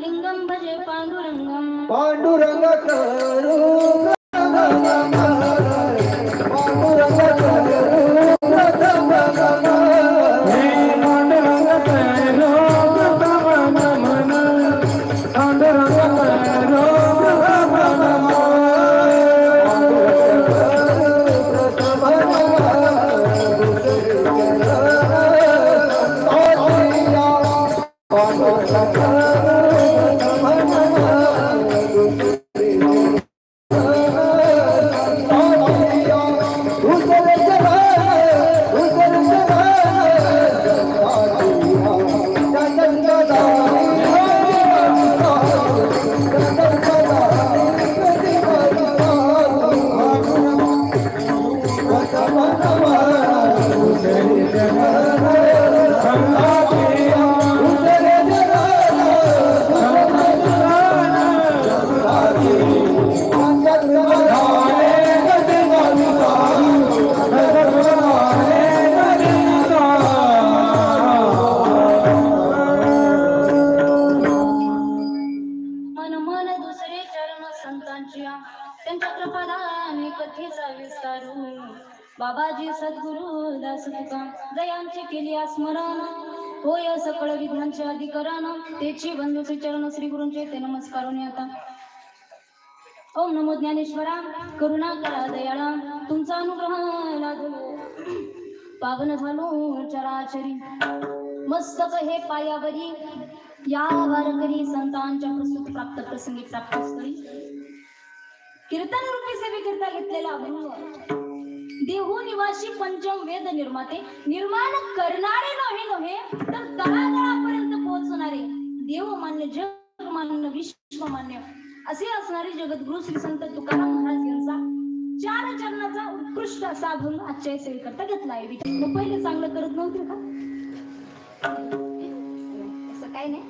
लिंगम भजे पांडुरंगम. पांडुरंग करू पांडुरंग संतांची त्यांच्या कृपादाने कथेचा विस्तार बाबाजी सद्गुरु दास तुका जयांची केली स्मरण. होय सकळ विधांचे अधिकरण तेची बंधू श्री चरण श्री गुरुंचे ते नमस्कार आता. ओम नमो ज्ञानेश्वरा करुणा करा दयाळा तुमचा अनुग्रह लागो पावन झालो चराचरी मस्तक हे पायावरी. या वारकरी संतांच्या प्रस्तुत प्राप्त प्रसंगी प्राप्त स्थळी कीर्तन रूपी सेवे करता घेतलेला अभिनव. देहू निवासी पंचम वेद निर्माते निर्माण करणारे नव्हे नव्हे तर तळागाळापर्यंत पोहोचणारे देव मान्य जग मान्य विश्व मान्य असे असणारे जगद्गुरु श्री संत तुकाराम महाराज यांचा चार चरणाचा उत्कृष्ट असा अभंग आजच्या सेवे करता घेतला आहे. विचार पहिले चांगलं करत नव्हते का? असं काही नाही.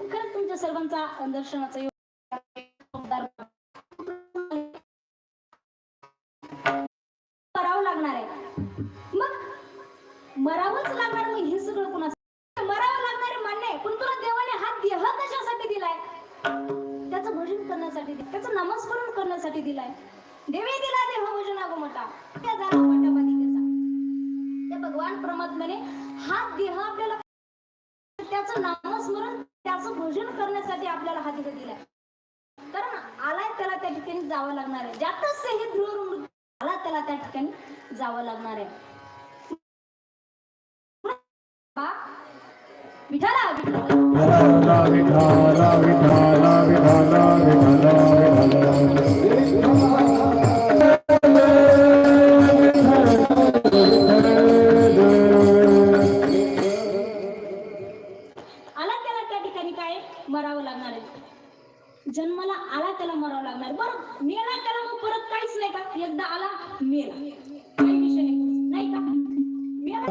खरंच तुमच्या सर्वांचा दर्शनाचा मग मरावंच लागणार मग हे सगळं कुणाचं? मरावं लागणार मान्य आहे पण तुला देवाने हा देह कशासाठी दिलाय? त्याचं भजन करण्यासाठी त्याचं नामस्मरण करण्यासाठी दिलाय. देवी दिला देह भजन अगोमटा त्या झाला त्या भगवान परमात्म्याने हा देह आपल्याला त्याचं नामस्मरण त्याचं भजन करण्यासाठी आपल्याला हा देह दिलाय. कारण आलाय त्याला त्या ठिकाणी जावं लागणार आहे. ज्यातच हे ध्रुव मला त्याला त्या ठिकाणी जावं लागणार आहे विठाला विठाला विठाला विठाला विठाला जन्माला आला त्याला मरावं लागणार. बरं मेला त्याला मग परत काहीच नाही का? एकदा आला मेला. नाही. का? मेला.